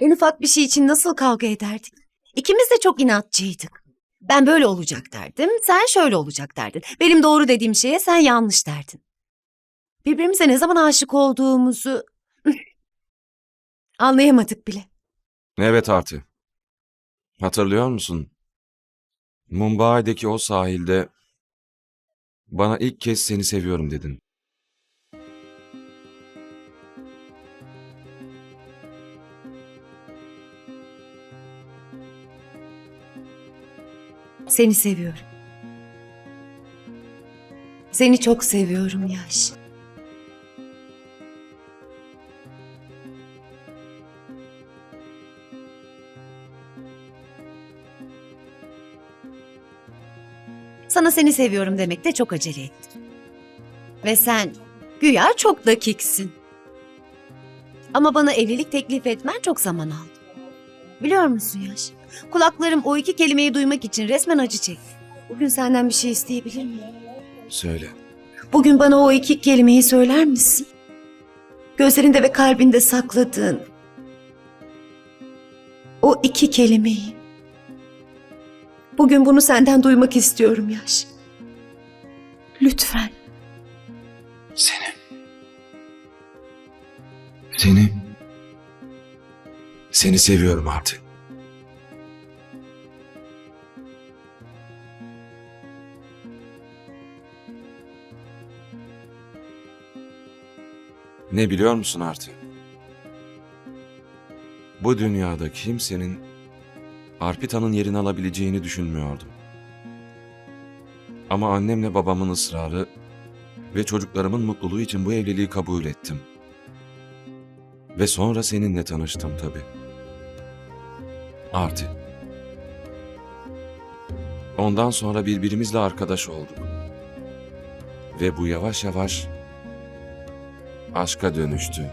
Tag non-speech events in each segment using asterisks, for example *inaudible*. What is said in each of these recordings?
En ufak bir şey için nasıl kavga ederdik? İkimiz de çok inatçıydık. Ben böyle olacak derdim, sen şöyle olacak derdin. Benim doğru dediğim şeye sen yanlış derdin. Birbirimize ne zaman aşık olduğumuzu *laughs* anlayamadık bile. Evet Arti. Hatırlıyor musun? Mumbai'deki o sahilde bana ilk kez seni seviyorum dedin. Seni seviyorum. Seni çok seviyorum Yaş. Sana seni seviyorum demekte çok acele ettim. Ve sen güya çok dakiksin. Ama bana evlilik teklif etmen çok zaman aldı. Biliyor musun Yaş? Kulaklarım o iki kelimeyi duymak için resmen acı çekti. Bugün senden bir şey isteyebilir miyim? Söyle. Bugün bana o iki kelimeyi söyler misin? Gözlerinde ve kalbinde sakladığın o iki kelimeyi. Bugün bunu senden duymak istiyorum Yaş. Lütfen. Seni. Seni. Seni seviyorum Arti. Ne biliyor musun Arti? Bu dünyada kimsenin Arpita'nın yerini alabileceğini düşünmüyordum. Ama annemle babamın ısrarı ve çocuklarımın mutluluğu için bu evliliği kabul ettim. Ve sonra seninle tanıştım tabii. Arti. Ondan sonra birbirimizle arkadaş olduk. Ve bu yavaş yavaş aşka dönüştü.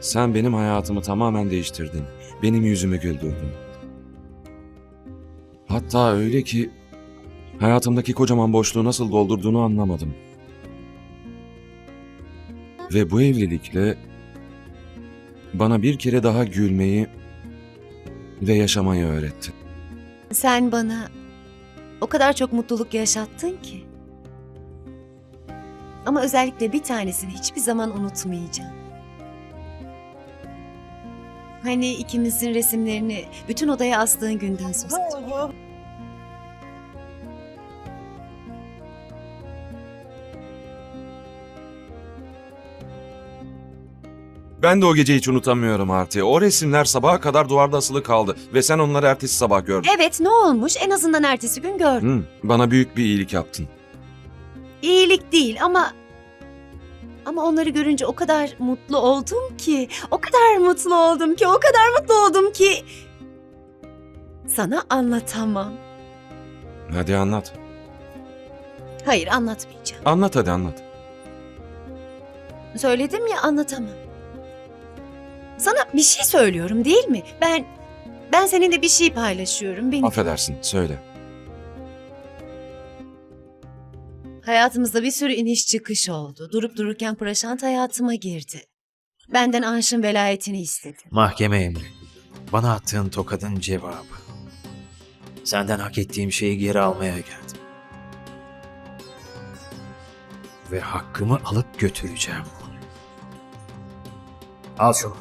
Sen benim hayatımı tamamen değiştirdin. Benim yüzümü güldürdün. Hatta öyle ki hayatımdaki kocaman boşluğu nasıl doldurduğunu anlamadım. Ve bu evlilikle bana bir kere daha gülmeyi ve yaşamayı öğretti. Sen bana o kadar çok mutluluk yaşattın ki. Ama özellikle bir tanesini hiçbir zaman unutmayacağım. Hani ikimizin resimlerini bütün odaya astığın günden söz ediyorum. Ben de o geceyi hiç unutamıyorum Arti. O resimler sabaha kadar duvarda asılı kaldı ve sen onları ertesi sabah gördün. Evet ne olmuş en azından ertesi gün gördüm. Hı, bana büyük bir iyilik yaptın. İyilik değil ama... Ama onları görünce o kadar mutlu oldum ki, o kadar mutlu oldum ki, o kadar mutlu oldum ki... Sana anlatamam. Hadi anlat. Hayır anlatmayacağım. Anlat hadi anlat. Söyledim ya anlatamam. Sana bir şey söylüyorum değil mi? Ben ben seninle bir şey paylaşıyorum. Benim Affedersin söyle. hayatımızda bir sürü iniş çıkış oldu. Durup dururken Praşant hayatıma girdi. Benden Anş'ın velayetini istedi. Mahkeme emri. Bana attığın tokadın cevabı. Senden hak ettiğim şeyi geri almaya geldim. Ve hakkımı alıp götüreceğim. Al şunu.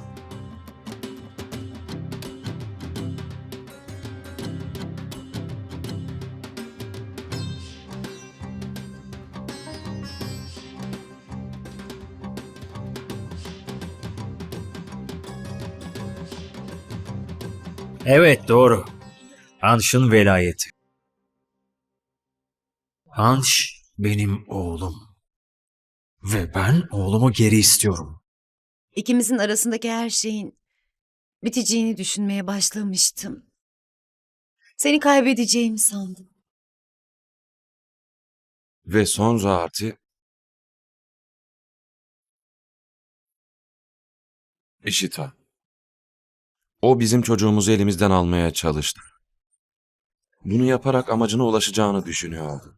Evet doğru. Hanş'ın velayeti. Hanş benim oğlum. Ve ben oğlumu geri istiyorum. İkimizin arasındaki her şeyin biteceğini düşünmeye başlamıştım. Seni kaybedeceğimi sandım. Ve sonra Arti... İşita. O bizim çocuğumuzu elimizden almaya çalıştı. Bunu yaparak amacına ulaşacağını düşünüyordu.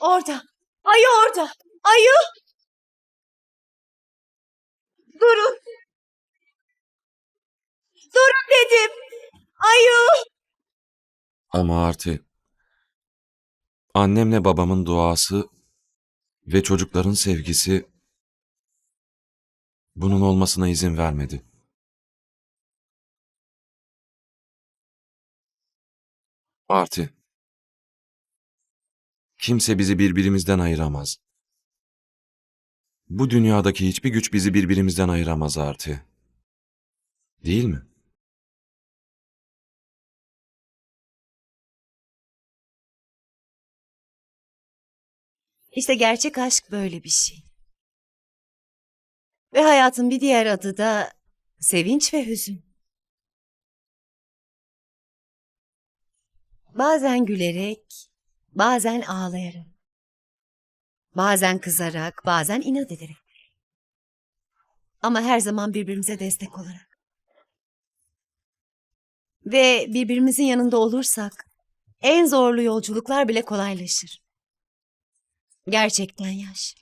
Orada. Ayı orada. Ayı. Durun. Durun dedim. Ama Arti, annemle babamın duası ve çocukların sevgisi bunun olmasına izin vermedi. Arti, kimse bizi birbirimizden ayıramaz. Bu dünyadaki hiçbir güç bizi birbirimizden ayıramaz Arti. Değil mi? İşte gerçek aşk böyle bir şey. Ve hayatın bir diğer adı da sevinç ve hüzün. Bazen gülerek, bazen ağlayarak. Bazen kızarak, bazen inat ederek. Ama her zaman birbirimize destek olarak. Ve birbirimizin yanında olursak en zorlu yolculuklar bile kolaylaşır. Gerçekten yaş.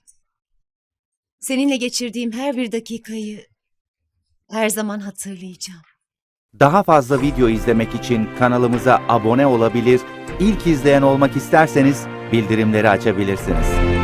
Seninle geçirdiğim her bir dakikayı her zaman hatırlayacağım. Daha fazla video izlemek için kanalımıza abone olabilir, ilk izleyen olmak isterseniz bildirimleri açabilirsiniz.